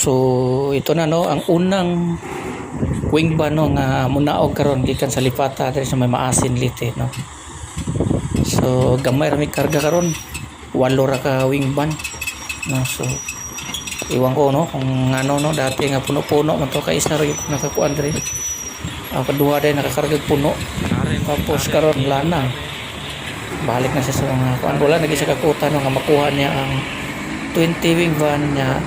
So ito na no ang unang wing ban no nga munaog karon gikan sa lipata diri sa may maasin lite no. So gamay ra mi karga karon. Walo ra ka wing ban. No so iwan ko no kung ano no dati nga puno-puno man to kay isa ra yung nakakuan diri. Ang kadua day nakakarga puno. Tapos karon lana. Balik na siya sa mga kuan wala nagi siya kakuta no nga makuha niya ang 20 wing van niya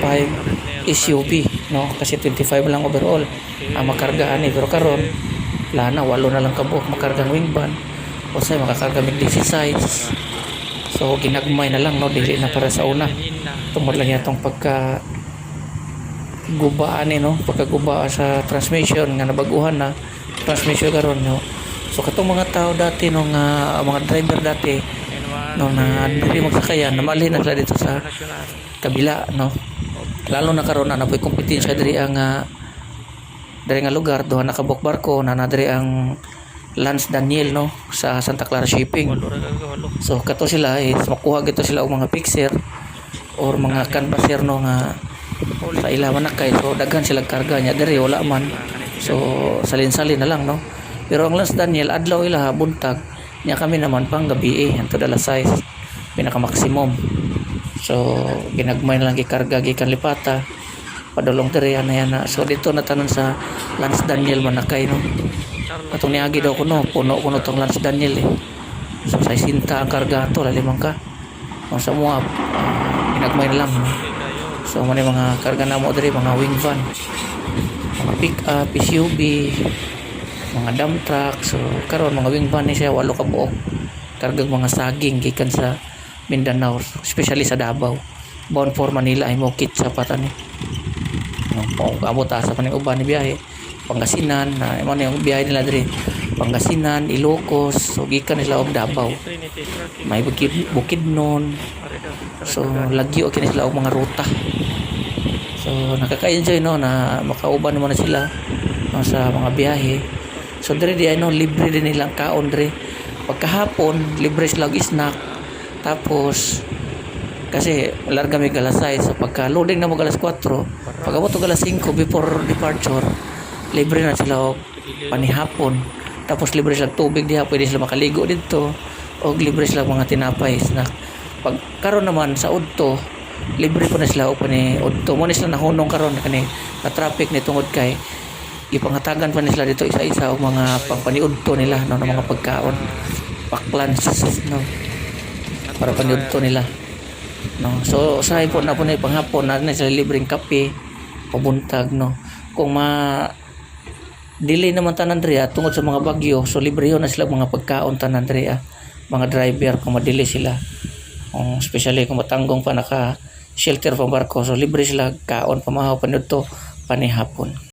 5 SUV no? Kasi 25 lang overall ang makargahan ni pero karon lana walo na lang kabuok makargang wing van. O say makakarga mig DC size so ginagmay na lang no? Dili na para sa una. Tungod lang yatong pagka gubaan ni no? Pagkaguba sa transmission nga nabaguhan na transmission karon no? So katong mga tao dati no nga mga driver dati no na dili magsakayan namali na sila dito sa kabila no. Lalo na karon na napoy kompetensya diri ang uh, diri nga lugar. Duha na kabok barko na na diri ang Lance Daniel no sa Santa Clara Shipping. So kato sila is makuha gito sila og mga fixer or mga canvasser no nga sa ilawan na kay. So daghan sila karga nya diri wala man. So salin-salin na lang no. Pero ang Lance Daniel adlaw ila buntag nya kami naman pang gabi eh anto dala size pinaka maximum so ginagmay na lang gikarga gikan lipata padulong diri ana yan na. So dito na tanan sa Lance Daniel manakay no? Atong niagi daw ko no puno ko no tong Lance Daniel eh. So sa sinta ang karga to lalimang ka. O sa mga ah, ginagmay na lang so man mga karga na mo diri mga wing van. Mga pick up SUV mga dump truck so karon mga wing van ni siya walo ka buok kargang mga saging gikan sa Mindanao especially sa Davao. Bound for Manila ay mo kit sa patan ni. No abot asa pa ning uban ni biyahe? Pangasinan na mo yung biyahe nila diri. Pangasinan Ilocos so gikan nila og Davao. May bukid bukid nun. So lagyo kini sila og mga ruta. So nakaka-enjoy no na makauban naman na sila no, sa mga biyahe so dire di ano libre din nilang kaon dire pagkahapon libre sila og snack. Tapos kasi larga may galas 6 so pagka loading na mo galas 4 pag abot galas 5 before departure libre na sila og panihapon. Tapos libre sila tubig diha pwede sila makaligo dito. Og libre sila mga tinapay snack. Pag karon naman sa udto libre po na sila og pani udto mo na sila nahunong karon kani na traffic ni tungod kay ipangatagan pa ni sila dito isa-isa og mga pangpaniudto nila no, ng mga pagkaon. Paklans no para paniudto nila. No so sa po na po na panghapon na na sila libreng kape pabuntag no. Kung ma delay naman tanan diri ah, tungod sa mga bagyo so libre yun na sila mga pagkaon tanan diri ah. mga driver kung ma-delay sila. Kung especially kung matanggong pa naka shelter pa barko so libre sila kaon pamahaw panudto panihapon